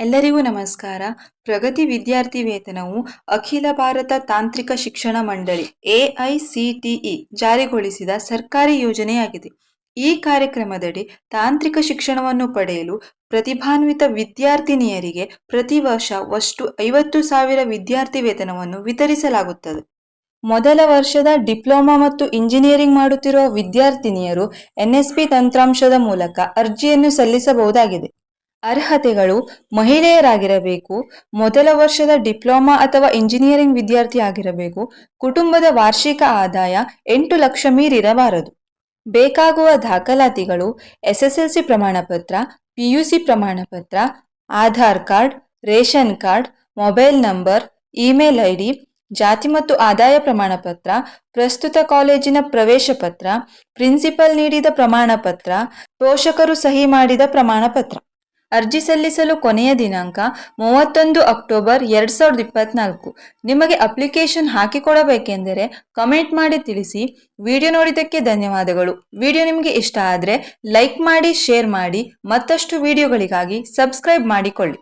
ಎಲ್ಲರಿಗೂ ನಮಸ್ಕಾರ. ಪ್ರಗತಿ ವಿದ್ಯಾರ್ಥಿ ವೇತನವು ಅಖಿಲ ಭಾರತ ತಾಂತ್ರಿಕ ಶಿಕ್ಷಣ ಮಂಡಳಿ ಎಐಸಿಟಿಇ ಜಾರಿಗೊಳಿಸಿದ ಸರ್ಕಾರಿ ಯೋಜನೆಯಾಗಿದೆ. ಈ ಕಾರ್ಯಕ್ರಮದಡಿ ತಾಂತ್ರಿಕ ಶಿಕ್ಷಣವನ್ನು ಪಡೆಯಲು ಪ್ರತಿಭಾನ್ವಿತ ವಿದ್ಯಾರ್ಥಿನಿಯರಿಗೆ ಪ್ರತಿ ವರ್ಷ ಒಷ್ಟು ಐವತ್ತು ಸಾವಿರ ವಿದ್ಯಾರ್ಥಿ ವೇತನವನ್ನು ವಿತರಿಸಲಾಗುತ್ತದೆ. ಮೊದಲ ವರ್ಷದ ಡಿಪ್ಲೊಮಾ ಮತ್ತು ಇಂಜಿನಿಯರಿಂಗ್ ಮಾಡುತ್ತಿರುವ ವಿದ್ಯಾರ್ಥಿನಿಯರು ಎನ್ಎಸ್ಪಿ ತಂತ್ರಾಂಶದ ಮೂಲಕ ಅರ್ಜಿಯನ್ನು ಸಲ್ಲಿಸಬಹುದಾಗಿದೆ. ಅರ್ಹತೆಗಳು ಮಹಿಳೆಯರಾಗಿರಬೇಕು, ಮೊದಲ ವರ್ಷದ ಡಿಪ್ಲೊಮಾ ಅಥವಾ ಇಂಜಿನಿಯರಿಂಗ್ ವಿದ್ಯಾರ್ಥಿ ಆಗಿರಬೇಕು ಕುಟುಂಬದ ವಾರ್ಷಿಕ ಆದಾಯ ಎಂಟು ಲಕ್ಷ ಮೀರಿರಬಾರದು ಬೇಕಾಗುವ ದಾಖಲಾತಿಗಳು, ಎಸ್ಎಸ್ಎಲ್ಸಿ ಪ್ರಮಾಣಪತ್ರ, ಪಿಯುಸಿ ಪ್ರಮಾಣಪತ್ರ, Aadhaar card, ration card, mobile number, email I D ಜಾತಿ ಮತ್ತು ಆದಾಯ ಪ್ರಮಾಣಪತ್ರ, ಪ್ರಸ್ತುತ ಕಾಲೇಜಿನ ಪ್ರವೇಶ ಪತ್ರ, ಪ್ರಿನ್ಸಿಪಲ್ ನೀಡಿದ ಪ್ರಮಾಣಪತ್ರ, ಪೋಷಕರು ಸಹಿ ಮಾಡಿದ ಪ್ರಮಾಣಪತ್ರ. ಅರ್ಜಿ ಸಲ್ಲಿಸಲು ಕೊನೆಯ ದಿನಾಂಕ ಮೂವತ್ತೊಂದು ಅಕ್ಟೋಬರ್ ಎರಡು ಸಾವಿರದ ಇಪ್ಪತ್ನಾಲ್ಕು. ನಿಮಗೆ ಅಪ್ಲಿಕೇಶನ್ ಹಾಕಿಕೊಡಬೇಕೆಂದರೆ ಕಮೆಂಟ್ ಮಾಡಿ ತಿಳಿಸಿ. ವಿಡಿಯೋ ನೋಡಿದ್ದಕ್ಕೆ ಧನ್ಯವಾದಗಳು. ವಿಡಿಯೋ ನಿಮಗೆ ಇಷ್ಟ ಆದರೆ ಲೈಕ್ ಮಾಡಿ, ಶೇರ್ ಮಾಡಿ, ಮತ್ತಷ್ಟು ವಿಡಿಯೋಗಳಿಗಾಗಿ ಸಬ್ಸ್ಕ್ರೈಬ್ ಮಾಡಿಕೊಳ್ಳಿ.